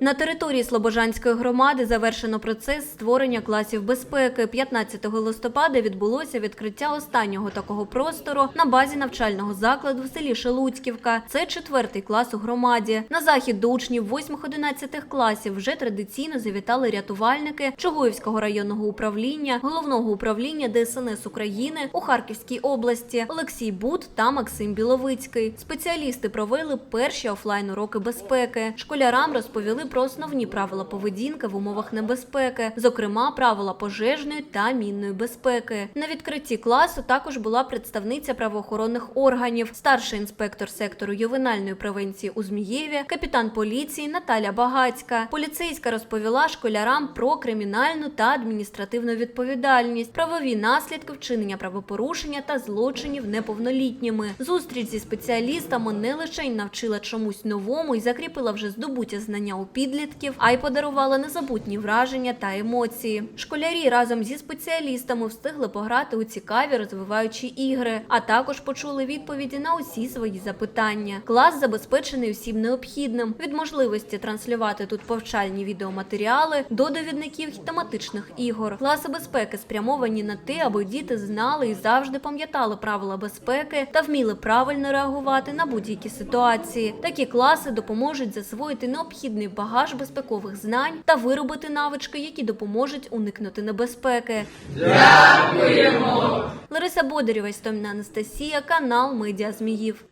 На території Слобожанської громади завершено процес створення класів безпеки. 15 листопада відбулося відкриття останнього такого простору на базі навчального закладу в селі Шелудьківка. Це четвертий клас у громаді. На захід до учнів 8-11 класів вже традиційно завітали рятувальники Чугуївського районного управління, головного управління ДСНС України у Харківській області Олексій Бут та Максим Біловицький. Спеціалісти провели перші офлайн уроки безпеки. Школярам розповіли про основні правила поведінки в умовах небезпеки, зокрема правила пожежної та мінної безпеки. На відкритті класу також була представниця правоохоронних органів, старший інспектор сектору ювенальної превенції у Змієві, капітан поліції Наталя Багацька. Поліцейська розповіла школярам про кримінальну та адміністративну відповідальність, правові наслідки вчинення правопорушення та злочинів неповнолітніми. Зустріч зі спеціалістами не лише навчила чомусь новому і закріпила вже здобуті знання у підлітків, а й подарувала незабутні враження та емоції. Школярі разом зі спеціалістами встигли пограти у цікаві розвиваючі ігри, а також почули відповіді на усі свої запитання. Клас забезпечений усім необхідним від можливості транслювати тут повчальні відеоматеріали до довідників тематичних ігор. Класи безпеки спрямовані на те, аби діти знали і завжди пам'ятали правила безпеки та вміли правильно реагувати на будь-які ситуації. Такі класи допоможуть засвоїти необхідний багаж безпекових знань та виробити навички, які допоможуть уникнути небезпеки. Дякуємо! Лариса Бодарєва, Істоміна Анастасія, канал Медіа Зміїв.